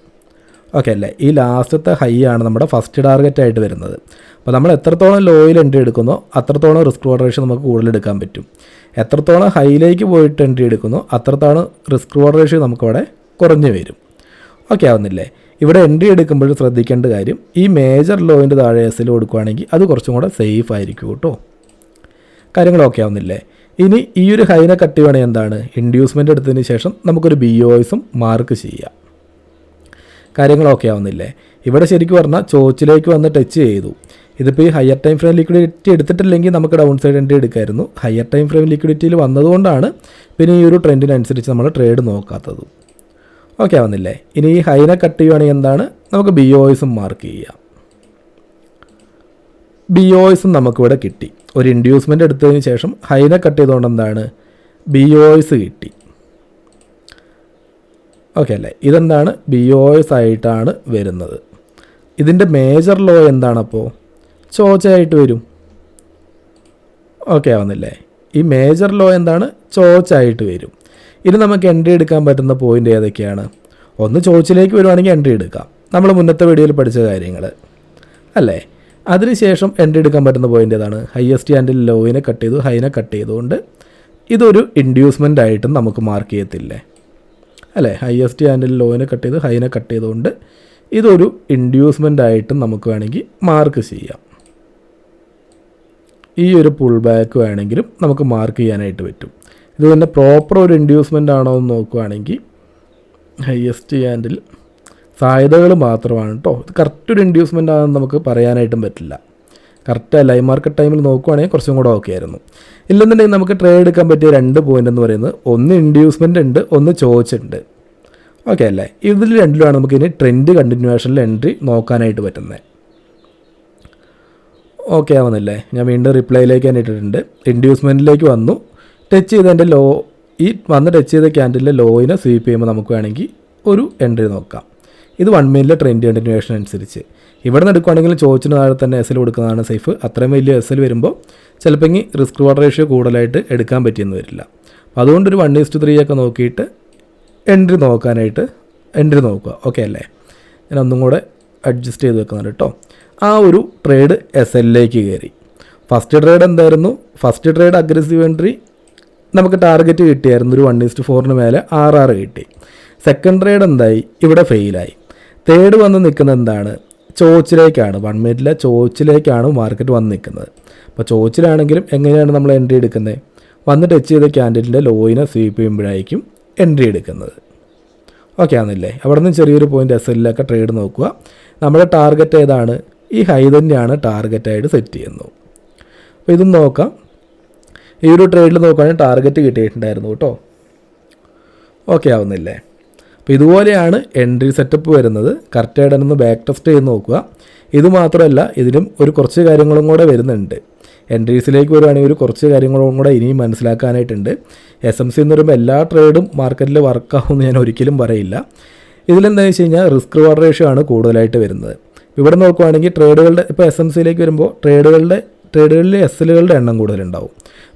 ഓക്കെ അല്ലേ? ഈ ലാസ്റ്റത്തെ ഹൈ ആണ് നമ്മുടെ ഫസ്റ്റ് ടാർഗറ്റ് ആയിട്ട് വരുന്നത്. അപ്പോൾ നമ്മൾ എത്രത്തോളം ലോയിൽ എൻട്രി എടുക്കുന്നോ അത്രത്തോളം റിസ്ക് റേഷ്യോ നമുക്ക് കൂടുതൽ എടുക്കാൻ പറ്റും. എത്രത്തോളം ഹൈയിലേക്ക് പോയിട്ട് എൻട്രി എടുക്കുന്നോ അത്രത്തോളം റിസ്ക് റേഷ്യോ നമുക്കവിടെ കുറഞ്ഞു വരും. ഓക്കെ ആവുന്നില്ലേ? ഇവിടെ എൻട്രി എടുക്കുമ്പോൾ ശ്രദ്ധിക്കേണ്ട കാര്യം ഈ മേജർ ലോയിന്റെ താഴെ എസിൽ കൊടുക്കുകയാണെങ്കിൽ അത് കുറച്ചും കൂടെ സേഫ് ആയിരിക്കും കേട്ടോ. കാര്യങ്ങളൊക്കെ ആവുന്നില്ലേ? ഇനി ഈ ഒരു ഹൈനെ കട്ട് ചെയ്യുകയാണെങ്കിൽ എന്താണ്? ഇൻഡ്യൂസ്മെന്റ് എടുത്തതിന് ശേഷം നമുക്കൊരു ബി ഒസും മാർക്ക് ചെയ്യാം. കാര്യങ്ങളൊക്കെ ആവുന്നില്ലേ? ഇവിടെ ശരിക്കും പറഞ്ഞാൽ ചോച്ചിലേക്ക് വന്ന് ടച്ച് ചെയ്തു. ഇതിപ്പോൾ ഈ ഹയർ ടൈം ഫ്രെയിം ലിക്വിഡിറ്റി എടുത്തിട്ടില്ലെങ്കിൽ നമുക്ക് ഡൗൺ സൈഡ് എൻട്രി എടുക്കായിരുന്നു ഹയർ ടൈം ഫ്രെയിം ലിക്വിഡിറ്റിയിൽ വന്നതുകൊണ്ടാണ് പിന്നെ ഈ ഒരു ട്രെൻഡിനനുസരിച്ച് നമ്മൾ ട്രേഡ് നോക്കാത്തത്. ഓക്കെ ആവുന്നില്ലേ? ഇനി ഈ ഹൈനെ കട്ട് ചെയ്യുവാണെങ്കിൽ എന്താണ്? നമുക്ക് ബി ഒസും മാർക്ക് ചെയ്യാം. ബി ഒസും നമുക്കിവിടെ കിട്ടി. ഒരു ഇൻഡ്യൂസ്മെന്റ് എടുത്തതിന് ശേഷം ഹൈനെ കട്ട് ചെയ്തുകൊണ്ട് എന്താണ്? ബി ഒസ് കിട്ടി. ഓക്കെ അല്ലേ? ഇതെന്താണ്? ബി ഒ എസ് ആയിട്ടാണ് വരുന്നത്. ഇതിന്റെ മേജർ ലോ എന്താണപ്പോൾ ചോച്ചയായിട്ട് വരും. ഓക്കെ ആവുന്നില്ലേ? ഈ മേജർ ലോ എന്താണ്? ചോച്ചായിട്ട് വരും. ഇനി നമുക്ക് എൻട്രി എടുക്കാൻ പറ്റുന്ന പോയിന്റ് ഏതൊക്കെയാണ്? ഒന്ന് ചോച്ചിലേക്ക് വരുവാണെങ്കിൽ എൻട്രി എടുക്കാം. നമ്മൾ മുന്നത്തെ വീഡിയോയിൽ പഠിച്ച കാര്യങ്ങൾ. അല്ലേ? അതിനുശേഷം എൻട്രി എടുക്കാൻ പറ്റുന്ന പോയിന്റ് ഏതാണ്? ഹയസ്റ്റ് ആൻഡ് ലോയിനെ കട്ട് ചെയ്തു ഹൈനെ കട്ട് ചെയ്തുകൊണ്ട് ഇതൊരു ഇൻഡ്യൂസ്മെന്റ് ആയിട്ടും നമുക്ക് മാർക്ക് ചെയ്യത്തില്ലേ? അല്ലേ? ഹയസ്റ്റ് ആൻഡ് ലോയിനെ കട്ട് ചെയ്ത് ഹൈനെ കട്ട് ചെയ്തുകൊണ്ട് ഇതൊരു ഇൻഡ്യൂസ്മെന്റ് ആയിട്ടും നമുക്ക് വേണമെങ്കിൽ മാർക്ക് ചെയ്യാം. ഈ ഒരു പുൾ ബാക്ക് വേണമെങ്കിലും നമുക്ക് മാർക്ക് ചെയ്യാനായിട്ട് പറ്റും. ഇത് തന്നെ പ്രോപ്പർ ഒരു ഇൻഡ്യൂസ്മെന്റ് ആണോ എന്ന് നോക്കുവാണെങ്കിൽ ഹയസ്റ്റ് ആൻഡിൽ സാധ്യതകൾ മാത്രമാണ് കേട്ടോ ഇത് കറക്റ്റ് ഒരു ഇൻഡ്യൂസ്മെന്റ് ആണെന്ന് നമുക്ക് പറയാനായിട്ടും പറ്റില്ല. കറക്റ്റ് ലൈവ് മാർക്കറ്റ് ടൈമിൽ നോക്കുവാണെങ്കിൽ കുറച്ചും കൂടെ ഓക്കെ ആയിരുന്നു. ഇല്ലെന്നുണ്ടെങ്കിൽ നമുക്ക് ട്രേഡ് എടുക്കാൻ പറ്റിയ രണ്ട് പോയിന്റ് എന്ന് പറയുന്നത് ഒന്ന് ഇൻഡ്യൂസ്മെന്റ് ഉണ്ട് ഒന്ന് ചോദിച്ചിട്ടുണ്ട്. ഓക്കെ അല്ലേ? ഇതിൽ രണ്ടിലുമാണ് നമുക്ക് ഇനി ട്രെൻഡ് കണ്ടിന്യൂവേഷനിൽ എൻട്രി നോക്കാനായിട്ട് പറ്റുന്നത്. ഓക്കെ ആവുന്നില്ലേ? ഞാൻ വീണ്ടും റിപ്ലൈയിലേക്ക് തന്നെ ഇട്ടിട്ടുണ്ട്. ഇൻഡ്യൂസ്മെന്റിലേക്ക് വന്നു. ടച്ച് ചെയ്തതിന്റെ ലോ ഈ വന്ന് ടച്ച് ചെയ്ത ക്യാൻഡിലെ ലോയിനെ സ്വീപ്പ് ചെയ്യുമ്പോൾ നമുക്ക് വേണമെങ്കിൽ ഒരു എൻട്രി നോക്കാം. ഇത് വൺ മിനിറ്റിലെ ട്രെൻഡ് കണ്ടിന്യൂവേഷൻ അനുസരിച്ച്. ഇവിടെ നിന്ന് എടുക്കുകയാണെങ്കിൽ ചോദിച്ചിന് താഴെ തന്നെ എസ് എൽ കൊടുക്കുന്നതാണ് സേഫ് അത്രയും വലിയ എസ് എൽ വരുമ്പോൾ ചിലപ്പോൾ റിസ്ക് വാട്ടർ റേഷ്യോ കൂടുതലായിട്ട് എടുക്കാൻ പറ്റിയെന്ന് വരില്ല. അപ്പോൾ അതുകൊണ്ട് ഒരു വൺ ഈസ്റ്റ് ത്രീ ഒക്കെ നോക്കിയിട്ട് എൻട്രി നോക്കാനായിട്ട് എൻട്രി നോക്കുക. ഓക്കെ അല്ലേ? ഞാൻ ഒന്നും കൂടെ അഡ്ജസ്റ്റ് ചെയ്ത് വെക്കുന്നുണ്ട് കേട്ടോ ആ ഒരു ട്രേഡ് എസ് എല്ലിലേക്ക് കയറി. ഫസ്റ്റ് ട്രേഡ് എന്തായിരുന്നു? ഫസ്റ്റ് ട്രേഡ് അഗ്രസീവ് എൻട്രി നമുക്ക് ടാർഗറ്റ് കിട്ടിയായിരുന്നു. ഒരു വൺ ഈസ്റ്റ് ഫോറിന് മേലെ ആറ് ആറ് കിട്ടി. സെക്കൻഡ് ട്രേഡ് എന്തായി? ഇവിടെ ഫെയിലായി തേർഡ് വന്ന് നിൽക്കുന്നത് എന്താണ്? ചോച്ചിലേക്കാണ്. വൺ മിനിറ്റിലെ ചോച്ചിലേക്കാണ് മാർക്കറ്റ് വന്ന് നിൽക്കുന്നത്. അപ്പോൾ ചോച്ചിലാണെങ്കിലും എങ്ങനെയാണ് നമ്മൾ എൻട്രി എടുക്കുന്നത്? വന്ന് ടച്ച് ചെയ്ത ക്യാൻഡിലിന്റെ ലോയിനെ സ്വീപ്പ് ചെയ്യുമ്പോഴായിരിക്കും എൻട്രി എടുക്കുന്നത്. ഓക്കെ ആണല്ലേ? അവിടെ നിന്ന് ചെറിയൊരു പോയിന്റ് എസ് എല്ലിലൊക്കെ ട്രേഡ് നോക്കുക. നമ്മുടെ ടാർഗറ്റ് ഏതാണ്? ഈ ഹൈ തന്നെയാണ് ടാർഗറ്റായിട്ട് സെറ്റ് ചെയ്യുന്നത്. അപ്പോൾ ഇതും നോക്കാം. ഈ ഒരു ട്രേഡിൽ നോക്കുകയാണെങ്കിൽ ടാർഗറ്റ് കിട്ടിയിട്ടുണ്ടായിരുന്നു കേട്ടോ. ഓക്കെ ആവുന്നില്ലേ? അപ്പോൾ ഇതുപോലെയാണ് എൻട്രി സെറ്റപ്പ് വരുന്നത്. കറക്റ്റായിട്ട് ഒന്ന് ബാക്ക് ടെസ്റ്റ് ചെയ്ത് നോക്കുക. ഇതുമാത്രമല്ല ഇതിലും ഒരു കുറച്ച് കാര്യങ്ങളും കൂടെ വരുന്നുണ്ട്. എൻട്രീസിലേക്ക് വരുവാണെങ്കിൽ ഒരു കുറച്ച് കാര്യങ്ങളും കൂടെ ഇനിയും മനസ്സിലാക്കാനായിട്ടുണ്ട്. എസ് എം സി എന്ന് പറയുമ്പോൾ എല്ലാ ട്രേഡും മാർക്കറ്റിൽ വർക്കാവുമെന്ന് ഞാൻ ഒരിക്കലും പറയില്ല. ഇതിലെന്താണെന്ന് വെച്ച് കഴിഞ്ഞാൽ റിസ്ക് റിവാർഡ് റേഷ്യോ ആണ് കൂടുതലായിട്ട് വരുന്നത്. ഇവിടെ നോക്കുവാണെങ്കിൽ ട്രേഡുകളുടെ ഇപ്പോൾ എസ് എം സിയിലേക്ക് വരുമ്പോൾ ട്രേഡുകളുടെ ട്രേഡുകളിൽ എസ് എല്ലുകളുടെ എണ്ണം കൂടുതലുണ്ടാവും.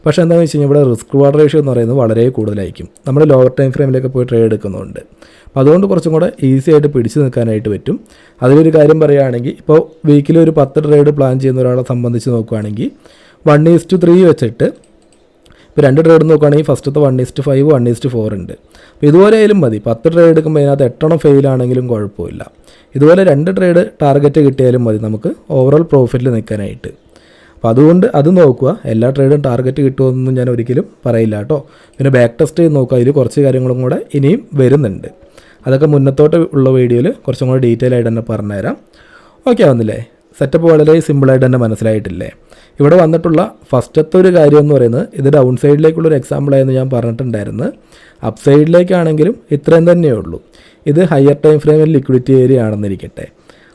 പക്ഷേ എന്താണെന്ന് വെച്ച് കഴിഞ്ഞാൽ ഇവിടെ റിസ്ക് വാർഡ് റേഷ്യോ എന്ന് പറയുന്നത് വളരെ കൂടുതലായിരിക്കും. നമ്മൾ ലോവർ ടൈം ഫ്രെയിമിലൊക്കെ പോയി ട്രേഡ് എടുക്കുന്നുണ്ട്. അപ്പോൾ അതുകൊണ്ട് കുറച്ചും കൂടെ ഈസി ആയിട്ട് പിടിച്ചു നിൽക്കാനായിട്ട് പറ്റും. അതിലൊരു കാര്യം പറയുകയാണെങ്കിൽ ഇപ്പോൾ വീക്കിലി ഒരു പത്ത് ട്രേഡ് പ്ലാൻ ചെയ്യുന്ന ഒരാളെ സംബന്ധിച്ച് നോക്കുകയാണെങ്കിൽ വൺ ഈസ്റ്റ് ത്രീ വെച്ചിട്ട് ഇപ്പോൾ രണ്ട് ട്രേഡ് നോക്കുകയാണെങ്കിൽ ഫസ്റ്റത്തെ one is to five one is to four ഉണ്ട്. അപ്പോൾ ഇതുപോലെ ആയാലും മതി. പത്ത് ട്രേഡ് എടുക്കുമ്പോൾ അതിനകത്ത് എട്ടെണ്ണം ഫെയിൽ ആണെങ്കിലും കുഴപ്പമില്ല. ഇതുപോലെ രണ്ട് ട്രേഡ് ടാർഗറ്റ് കിട്ടിയാലും മതി നമുക്ക് ഓവറോൾ പ്രോഫിറ്റിൽ നിൽക്കാനായിട്ട്. അപ്പോൾ അതുകൊണ്ട് അത് നോക്കുക. എല്ലാ ട്രേഡും ടാർഗറ്റ് കിട്ടുമെന്നൊന്നും ഞാൻ ഒരിക്കലും പറയില്ല കേട്ടോ. പിന്നെ ബാക്ക് ടെസ്റ്റ് നോക്കുക. അതിൽ കുറച്ച് കാര്യങ്ങളും കൂടെ ഇനിയും വരുന്നുണ്ട്. അതൊക്കെ മുന്നത്തോട്ട് ഉള്ള വീഡിയോയിൽ കുറച്ചും കൂടെ ഡീറ്റെയിൽ ആയിട്ട് തന്നെ പറഞ്ഞുതരാം. ഓക്കെ ആവുന്നില്ലേ? സെറ്റപ്പ് വളരെ സിമ്പിളായിട്ട് തന്നെ മനസ്സിലായിട്ടില്ലേ? ഇവിടെ വന്നിട്ടുള്ള ഫസ്റ്റത്തെ ഒരു കാര്യം എന്ന് പറയുന്നത് ഇത് ഡൗൺ സൈഡിലേക്കുള്ളൊരു എക്സാമ്പിളായെന്ന് ഞാൻ പറഞ്ഞിട്ടുണ്ടായിരുന്നു. അപ്പ് സൈഡിലേക്കാണെങ്കിലും ഇത്രയും തന്നെയേ ഉള്ളൂ. ഇത് ഹയർ ടൈം ഫ്രെയിമിൽ ലിക്വിഡിറ്റി ഏരിയ ആണെന്നിരിക്കട്ടെ.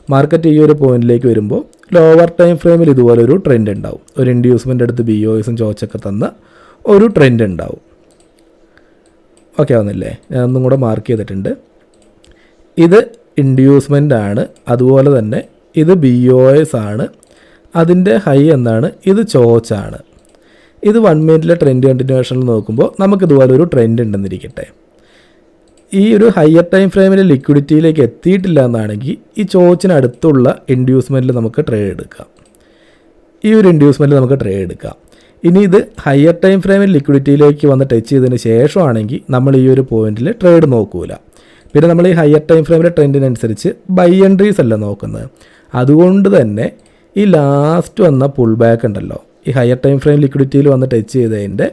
മാർക്കറ്റ് ഈ ഒരു പോയിന്റിലേക്ക് വരുമ്പോൾ ലോവർ ടൈം ഫ്രെയിമിൽ ഇതുപോലെ ഒരു ട്രെൻഡ് ഉണ്ടാവും. ഒരു ഇൻഡ്യൂസ്മെന്റ് അടുത്ത് ബി ഒസും ചോച്ചൊക്കെ തന്ന ഒരു ട്രെൻഡ് ഉണ്ടാവും. ഓക്കെ ആവുന്നില്ലേ? ഞാൻ ഒന്നും കൂടെ മാർക്ക് ചെയ്തിട്ടുണ്ട്. ഇത് ഇൻഡ്യൂസ്മെന്റ് ആണ്. അതുപോലെ തന്നെ ഇത് ബി ഒ എസ് ആണ്. അതിന്റെ ഹൈ എന്താണ്? ഇത് ചോച്ചാണ് ഇത് വൺ മിനിറ്റിലെ ട്രെൻഡ് കണ്ടിന്യൂഷനിൽ നോക്കുമ്പോൾ നമുക്ക് ഇതുപോലെ ഒരു ട്രെൻഡ് ഉണ്ടെന്നിരിക്കട്ടെ. ഈ ഒരു ഹയർ ടൈം ഫ്രെയിമിലെ ലിക്വിഡിറ്റിയിലേക്ക് എത്തിയിട്ടില്ല എന്നാണെങ്കിൽ ഈ ചോച്ചിനടുത്തുള്ള ഇൻഡ്യൂസ്മെന്റിൽ നമുക്ക് ട്രേഡ് എടുക്കാം. ഈ ഒരു ഇൻഡ്യൂസ്മെന്റിൽ നമുക്ക് ട്രേഡ് എടുക്കാം. ഇനി ഇത് ഹയർ ടൈം ഫ്രെയിമിൽ ലിക്വിഡിറ്റിയിലേക്ക് വന്ന് ടച്ച് ചെയ്തതിന് ശേഷമാണെങ്കിൽ നമ്മൾ ഈ ഒരു പോയിന്റിൽ ട്രേഡ് നോക്കൂല. പിന്നെ നമ്മൾ ഈ ഹയർ ടൈം ഫ്രെയിമിലെ ട്രെൻഡിനനുസരിച്ച് ബൈ എൻട്രീസ് അല്ല നോക്കുന്നത്. അതുകൊണ്ട് തന്നെ ഈ ലാസ്റ്റ് വന്ന പുൾ ബാക്ക് ഉണ്ടല്ലോ. ഈ ഹയർ ടൈം ഫ്രെയിം ലിക്വിഡിറ്റിയിൽ വന്ന് ടച്ച് ചെയ്തതിന്റെ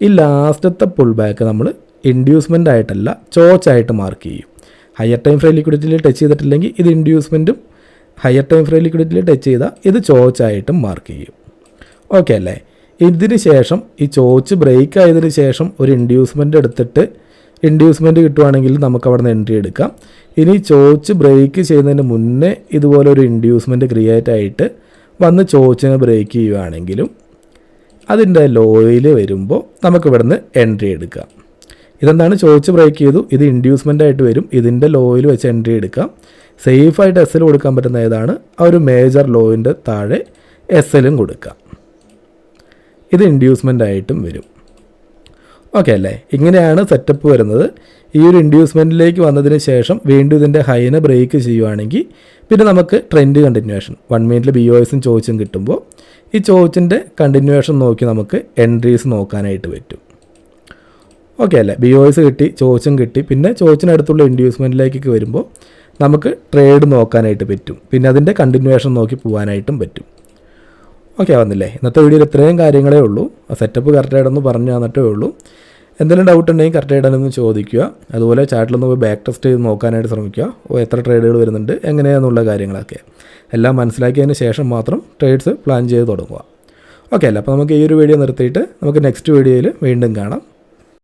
ഈ ലാസ്റ്റത്തെ പുൾ ബാക്ക് നമ്മൾ ഇൻഡ്യൂസ്മെന്റ് ആയിട്ടല്ല ചോച്ചായിട്ട് മാർക്ക് ചെയ്യും. ഹയർ ടൈം ഫ്രൈ ലിക്വിഡിറ്റിയിൽ ടച്ച് ചെയ്തിട്ടില്ലെങ്കിൽ ഇത് ഇൻഡ്യൂസ്മെന്റും ഹയർ ടൈം ഫ്രൈ ലിക്വിഡിറ്റിയിൽ ടച്ച് ചെയ്താൽ ഇത് ചോച്ചായിട്ടും മാർക്ക് ചെയ്യും. ഓക്കെ അല്ലേ? ഇതിന് ശേഷം ഈ ചോച്ച് ബ്രേക്ക് ആയതിന് ശേഷം ഒരു ഇൻഡ്യൂസ്മെന്റ് എടുത്തിട്ട് ഇൻഡ്യൂസ്മെന്റ് കിട്ടുവാണെങ്കിൽ നമുക്ക് അവിടെ നിന്ന് എൻട്രി എടുക്കാം. ഇനി ചോച്ച് ബ്രേക്ക് ചെയ്യുന്നതിന് മുന്നേ ഇതുപോലെ ഒരു ഇൻഡ്യൂസ്മെന്റ് ക്രിയേറ്റ് ആയിട്ട് വന്ന് ചോച്ചിനെ ബ്രേക്ക് ചെയ്യുവാണെങ്കിലും അതിന്റെ ലോയിൽ വരുമ്പോൾ നമുക്ക് ഇവിടുന്ന് എൻട്രി എടുക്കാം. ഇതെന്താണ് ചോദിച്ച് ബ്രേക്ക് ചെയ്തു? ഇത് ഇൻഡ്യൂസ്മെന്റ് ആയിട്ട് വരും. ഇതിന്റെ ലോയിൽ വെച്ച് എൻട്രി എടുക്കാം. സേഫായിട്ട് എസ് എൽ കൊടുക്കാൻ പറ്റുന്ന ഏതാണ്? ആ ഒരു മേജർ ലോയിന്റെ താഴെ എസ് എല്ലും കൊടുക്കാം. ഇത് ഇൻഡ്യൂസ്മെന്റ് ആയിട്ടും വരും. ഓക്കെ അല്ലേ? ഇങ്ങനെയാണ് സെറ്റപ്പ് വരുന്നത്. ഈ ഒരു ഇൻഡ്യൂസ്മെന്റിലേക്ക് വന്നതിന് ശേഷം വീണ്ടും ഇതിന്റെ ഹൈനെ ബ്രേക്ക് ചെയ്യുവാണെങ്കിൽ പിന്നെ നമുക്ക് ട്രെൻഡ് കണ്ടിന്യൂവേഷൻ വൺ മിനിറ്റിൽ ബി ഒ എസും ചോദിച്ചും കിട്ടുമ്പോൾ ഈ ചോദിച്ചിന്റെ കണ്ടിന്യൂവേഷൻ നോക്കി നമുക്ക് എൻട്രീസ് നോക്കാനായിട്ട് പറ്റും. ഓക്കെ അല്ലേ? ബി ഒ എസ് കിട്ടി ചോദിച്ചും കിട്ടി. പിന്നെ ചോദിച്ചിനടുത്തുള്ള ഇൻഡ്യൂസ്മെന്റിലേക്കൊക്കെ വരുമ്പോൾ നമുക്ക് ട്രേഡ് നോക്കാനായിട്ട് പറ്റും. പിന്നെ അതിന്റെ കണ്ടിന്യൂവേഷൻ നോക്കി പോകാനായിട്ടും പറ്റും. ഓക്കെ ആവുന്നില്ലേ? ഇന്നത്തെ വീഡിയോയിൽ ഇത്രയും കാര്യങ്ങളേ ഉള്ളൂ. ആ സെറ്റപ്പ് കറക്റ്റായിട്ടൊന്ന് പറഞ്ഞു തന്നിട്ടേ ഉള്ളൂ. എന്തെങ്കിലും ഡൗട്ട് ഉണ്ടെങ്കിൽ കറക്റ്റായിട്ടൊന്ന് ചോദിക്കുക. അതുപോലെ ചാറ്റിലൊന്ന് പോയി ബാക്ക് ടെസ്റ്റ് ചെയ്ത് നോക്കാനായിട്ട് ശ്രമിക്കുക. ഓ എത്ര ട്രേഡുകൾ വരുന്നുണ്ട്? എങ്ങനെയാണെന്നുള്ള കാര്യങ്ങളൊക്കെ. എല്ലാം മനസ്സിലാക്കിയതിന് ശേഷം മാത്രം ട്രേഡ്സ് പ്ലാൻ ചെയ്ത് തുടങ്ങുക. ഓക്കെ അല്ല? അപ്പോൾ നമുക്ക് ഈ ഒരു വീഡിയോ നിർത്തിയിട്ട് നമുക്ക് നെക്സ്റ്റ് വീഡിയോയിൽ വീണ്ടും കാണാം.